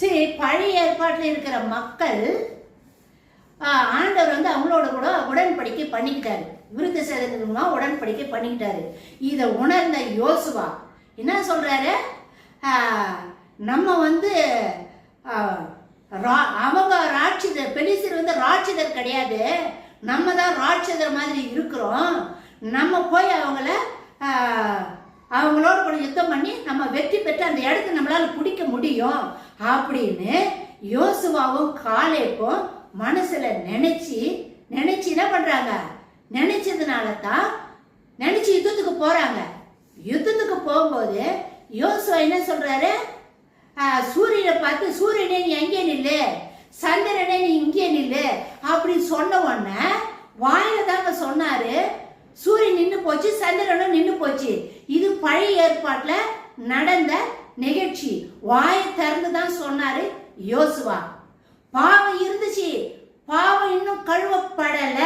சரி பழைய ஏற்பாட்டில் இருக்கிற மக்கள் ஆண்டவர் வந்து அவங்களோட கூட உடன்படிக்கை பண்ணிக்கிட்டாரு. விருத்த சேதனா உடன்படிக்கை பண்ணிக்கிட்டாரு. இதை உணர்ந்த யோசுவா என்ன சொல்றாரு? நம்ம வந்து ரா- அவங்க ராட்சிதர் பெலிசர் வந்து ராட்சிதர் கிடையாது. நம்ம தான் ராட்சிதர் மாதிரி இருக்கிறோம். நம்ம போய் அவங்கள அவங்களோட கூட யுத்தம் பண்ணி நம்ம வெற்றி பெற்று அந்த இடத்த நம்மளால பிடிக்க முடியும் அப்படின்னு யோசுவாவும் காலேப்பும் மனசுல நினைச்சு நினைச்சு என்ன பண்றாங்க? நினைச்சதுனால தான் நினைச்சு யுத்தத்துக்கு போறாங்க. யுத்தத்துக்கு போகும்போது யோசுவா என்ன சொல்றாரு? சூரியனை பார்த்து சூரியனே நீ அங்கே நில்லு. சந்திரனே நீ இங்கே நில்லு. அப்படின்னு சொன்ன உடனே வாயில தாங்க சொன்னாரு. சூரியன் போச்சு சந்திரனும் நின்று போச்சு. இது பழைய ஏற்பாட்டில் நடந்த நிகழ்ச்சி. வாயை திறந்து தான் சொன்னாரு யோசுவா. பாவம் இருந்துச்சு. பாவம் இன்னும் கழுவப்படல.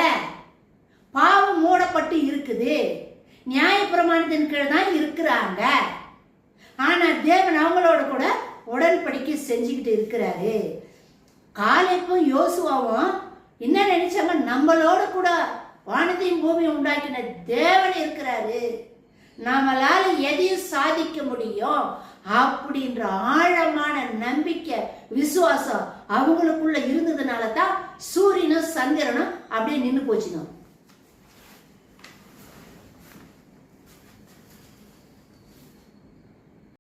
பாவம் மூடப்பட்டு இருக்குது. நியாயப்பிரமாணத்தின் கீழ் தான் இருக்கிறாங்க. ஆனா தேவன் அவங்களோட கூட உடன்படிக்கை செஞ்சுக்கிட்டு இருக்கிறாரு. காலைப்பும் யோசுவாவும் என்ன நினைச்சாங்க? நம்மளோட கூட வானத்தையும் பூமியும் உண்டாக்கின தேவன் இருக்கிறாரு. நம்மளால எதையும் சாதிக்க முடியும் அப்படின்ற ஆழமான நம்பிக்கை விசுவாசம் அவங்களுக்குள்ள இருந்ததுனால தான் சூரியனும் சந்திரனும் அப்படியே நின்று போச்சுங்க.